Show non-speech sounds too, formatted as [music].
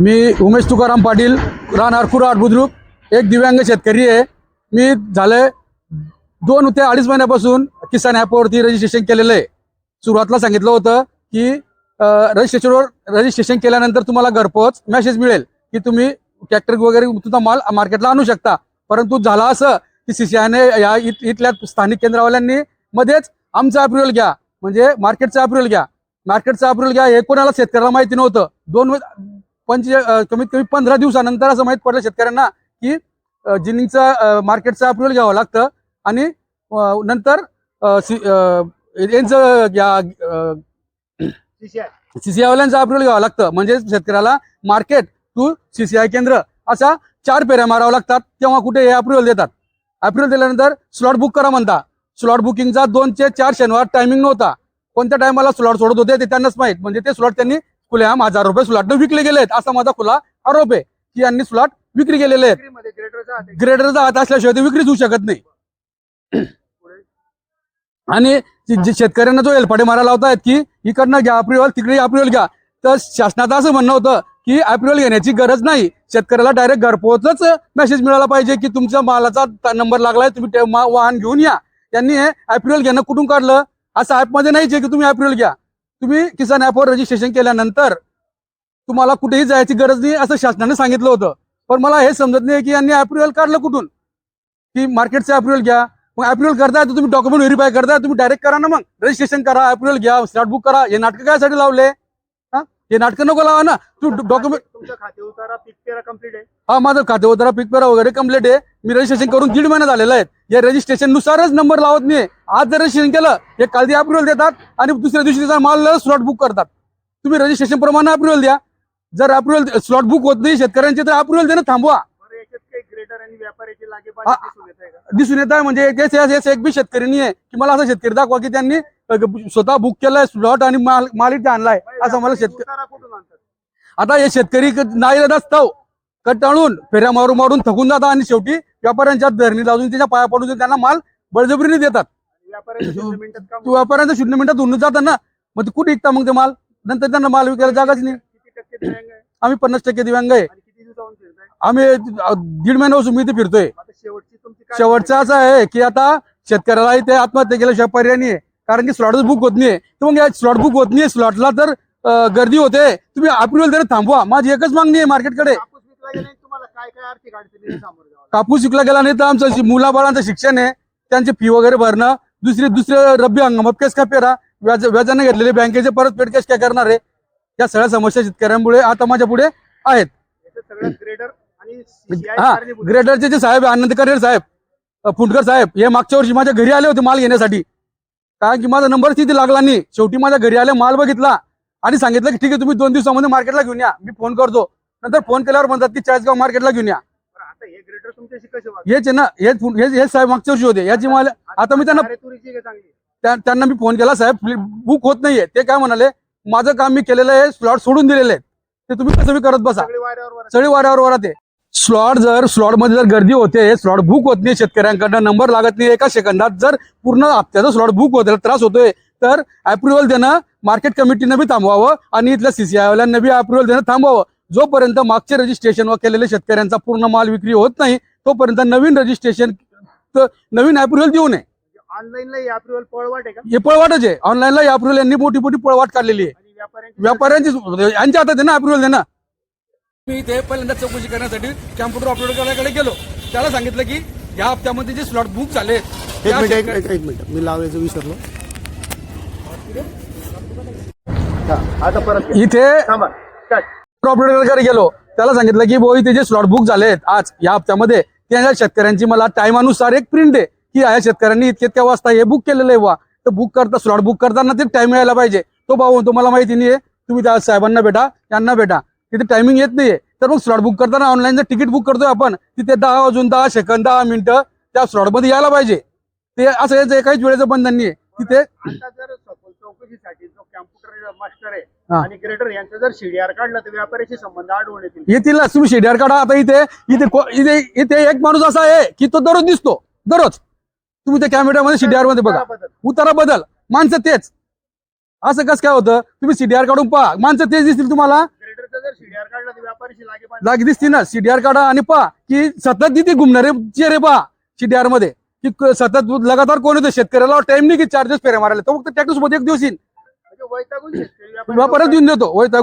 मी उमेश तुकाराम पाटील राहणार कुराड बुद्रुक एक दिव्यांग शेतकरी आहे. मी झाले दोन ते अडीच महिन्यापासून किसान ॲपवरती रजिस्ट्रेशन केलेलं आहे. सुरुवातला सांगितलं होतं की रजिस्ट्रेशनवर रजिस्ट्रेशन केल्यानंतर तुम्हाला घरपोच मेसेज मिळेल की तुम्ही ट्रॅक्टर वगैरे तुमचा माल मार्केटला आणू शकता. परंतु झालं असं की सीसीआयने या इथ- इथल्या स्थानिक केंद्रवाल्यांनी मध्येच आमचा अप्रुव्हल घ्या. म्हणजे मार्केटचा अप्रुव्हल घ्या. मार्केटचा अप्रुव्हल घ्या हे कोणाला शेतकऱ्याला माहिती नव्हतं. दोन पंच कमीत कमी पंधरा दिवसानंतर असं माहीत पडलं शेतकऱ्यांना की जिनिंगचा मार्केटचा अप्रुव्हल घ्यावं लागतं आणि नंतर यांचं या सीसीआय वाल्यांचा अप्रुव्हल घ्यावं लागतं. म्हणजे शेतकऱ्याला मार्केट टू सीसीआय केंद्र अशा चार फेऱ्या माराव्या लागतात. तेव्हा कुठे हे अप्रुव्हल देतात? अप्रुव्हल दिल्यानंतर स्लॉट बुक करा म्हणता. स्लॉट बुकिंगचा दोन ते चार शनिवार टायमिंग नव्हता. कोणत्या टायमाला स्लॉट सोडत होते ते त्यांनाच माहीत. म्हणजे ते स्लॉट त्यांनी खुल्या हजार रुपये स्लॉटनं विकले गेले आहेत असा माझा खुला आरोप आहे की यांनी स्लॉट विक्री केलेले आहेत. ग्रेडरचा हात असल्याशिवाय ते विक्रीच होऊ शकत नाही. आणि जे- जे शेतकऱ्यांना जो एलपाटे मारायला लावतायत की इकडनं घ्या अप्रुव्हल तिकडे अप्रुव्हल घ्या. तर शासनाचं असं म्हणणं होतं की अप्रुव्हल घेण्याची गरज नाही. शेतकऱ्याला डायरेक्ट घरपोचच मेसेज मिळाला पाहिजे की तुमच्या मालाचा नंबर लागलाय तुम्ही वाहन घेऊन या. त्यांनी हे अप्रुव्हल घेणं कुठून काढलं? असं ऍपमध्ये नाहीच आहे की तुम्ही अप्रुव्हल घ्या. तुम्ही किसान ऍपवर रजिस्ट्रेशन केल्यानंतर तुम्हाला कुठेही जायची गरज नाही असं शासनाने सांगितलं होतं. पण मला हे समजत नाही की यांनी अप्रुव्हल काढलं कुठून? की मार्केटचं अप्रुव्हल घ्या. मग अप्रुव्हल करताय तर तुम्ही डॉक्युमेंट व्हेरीफाय करताय तुम्ही डायरेक्ट करा ना मग. रजिस्ट्रेशन करा अप्रुव्हल घ्या स्लॉट बुक करा. हे नाटकं कायसाठी लावले? हा नाटकं नको लावा ना. तू डॉक्युमेंट तुमचं खाते उतारा पीक पेरा कंप्लीट आहे. हा माझं खाते उतारा पीक पेरा वगैरे कंप्लीट आहे. मी रजिस्ट्रेशन करून दीड महिना झालेला आहे. या रजिस्ट्रेशन नुसारच नंबर लावत नाही. आज जर रजिस्ट्रेशन केलं हे काल ती अप्रुव्हल देतात आणि दुसऱ्या दिवशी त्याचा माल स्लॉट बुक करतात. तुम्ही रजिस्ट्रेशन प्रमाणे अप्रुव्हल द्या. जर अप्रुव्हल स्लॉट बुक होत नाही शेतकऱ्यांचे तर अप्रुव्हल देणं थांबवा. बरं याच्यात काही ग्रेटर आणि व्यापाऱ्याची. लागेबाजी दिसून येत आहे का? दिसून येत आहे. म्हणजे एक- एक एक- एक बी शेतकरी नाही आहे की मला असं शेतकरी दाखवा की त्यांनी स्वतः बुक केलाय स्लॉट आणि माल माल इथे आणलाय असं मला शेतकरी आता हे शेतकरी नाही असताव. कटाळून फेऱ्या मारून मारून थकून जातात आणि शेवटी व्यापाऱ्यांच्या धरणी लावून त्याच्या पाया पडून त्यांना माल बळजबरीने देतात. व्यापाऱ्याच्या [coughs] शून्य मिनिटात तू होऊन जातात ना मग ते कुठे विकता मग ते माल? नंतर त्यांना माल विकायला जागाच नाही. आम्ही पन्नास टक्के दिव्यांग आहे. आम्ही दीड महिन्यापासून मी इथे फिरतोय. शेवटची असं आहे की आता शेतकऱ्याला ते आत्महत्या केल्याशिवाय पर्याय नाही आहे. कारण की स्लॉटच बुक होत नाही तर मग स्लॉट बुक होत नाही स्लॉटला तर गर्दी होते. तुम्ही अप्रुव्हल देणं थांबवा. माझी एकच मागणी आहे मार्केटकडे कापूस विकला गेला नाही तर आमचं मुलाबाळांचं शिक्षण आहे त्यांची फी वगैरे भरणं दुसरे दुसरे रब्बी हंगामात केस काय पेरा? व्याज व्याजाने घेतलेले बँकेचे परतफेड केस काय करणार आहे? या सगळ्या समस्या शेतकऱ्यांमुळे आता माझ्या पुढे आहेत. हा. ग्रेटरचे जे साहेब आनंद करेर साहेब फुंडकर साहेब हे मागच्या वर्षी माझ्या घरी आले होते माल घेण्यासाठी. कारण की माझा नंबर तिथे लागला नाही. शेवटी माझ्या घरी आले माल बघितला आणि सांगितलं की ठीक आहे तुम्ही दोन दिवसामध्ये मार्केटला घेऊन या. मी फोन करतो. नंतर फोन केल्यावर म्हणतात की चाळीसगाव मार्केटला घेऊन या. हे? हेच आहे ना हेच हेच साहेब मागच्या वर्षी होते. याची मला आता मी त्यांना त्यांना मी फोन केला साहेब बुक होत नाहीये. ते काय म्हणाले माझं काम मी केलेलं आहे स्लॉट सोडून दिलेले आहेत. ते तुम्ही कसं बी करत बसा. सगळी वाऱ्यावर वर आहे. स्लॉट जर स्लॉटमध्ये जर गर्दी होते स्लॉट बुक होत नाही शेतकऱ्यांकडनं नंबर लागत नाही एका सेकंदात. जर पूर्ण हप्त्याचा स्लॉट बुक होत त्रास होतोय तर अप्रुव्हल देणं मार्केट कमिटीनं बी थांबवावं आणि इथल्या सीसीआय वाल्यांना बी अप्रुव्हल देणं थांबवावं. जोपर्यंत मागचे रजिस्ट्रेशन केलेले शेतकऱ्यांचा पूर्ण माल विक्री होत नाही तोपर्यंत नवीन रजिस्ट्रेशन नवीन अप्रुव्हल देऊ नये. ऑनलाईनला अप्रुव्हल पळवाट आहे का? हे पळवाटच आहे. ऑनलाईनला अप्रुव्हल यांनी मोठी मोठी पळवाट काढलेली आहे. व्यापाऱ्यांची यांच्या हातात आहे ना अप्रुव्हल देणं. मी इथे पहिल्यांदा चौकशी करण्यासाठी कॅम्प्युटर ऑपरेटरकडे गेलो. त्याला सांगितलं की या हप्त्यामध्ये जे स्लॉट बुक झाले एक मिनिट एक एक- एक मिनिट. मी लावायचं विसरलो. हा, आता परत इथे थांबा. ऑपरेटरकडे गेलो. त्याला सांगितलं की भाऊ इथे जे स्लॉट बुक झालेत आज या हप्त्यामध्ये त्या शेतकऱ्यांची मला टायमानुसार एक प्रिंट आहे की या शेतकऱ्यांनी इतक्या इतक्या वाजता हे बुक केलेलं आहे वा तर बुक करता स्लॉट बुक करताना ते टाइम यायला पाहिजे. तो भाऊ तुम्हाला माहिती नाहीये तुम्ही त्या साहेबांना भेटा यांना भेटा. तिथे टायमिंग येत नाहीये. तर मग स्लॉट बुक करताना ऑनलाईन जर तिकीट बुक करतोय आपण. तिथे दहा वाजून दहा सेकंद दहा मिनिटं त्या स्लॉटमध्ये यायला पाहिजे. ते असं याचं एकाच वेळेचं बंधन नाहीये. तिथे चौकशीसाठी जो कॅम्प्युटर मास्टर आहे. आणि ग्रेटर यांचा जर सीडीआर काढला तर व्यापाऱ्याशी संबंध आढळून येतील. येतील तुम्ही शेडियार काढा आता इथे इथे इथे एक माणूस असा आहे की तो दररोज दिसतो. दररोज. तुम्ही त्या कॅमेऱ्यामध्ये सीडीआरमध्ये बघा. उतारा बदल. माणसं तेच. असं कसं काय होतं? तुम्ही सीडीआर काढून पहा. माणसं तेच दिसतील तुम्हाला ग्रेडरचा जर सीडीआर काढला तर व्यापारी कशी लागे दिसती ना. सीडीआर काढा आणि पहा की सतत तिथे घुमणारे चेहरे पहा सीडीआरमध्ये. की सतत लगातार कोण येतो? शेतकऱ्याला टाइम नाही की चार दिवस फेऱ्या मारायला. तो फक्त ट्रॅक्टर सोबत एक दिवस येईल म्हणजे व्यापारच देऊन देतो. वैताग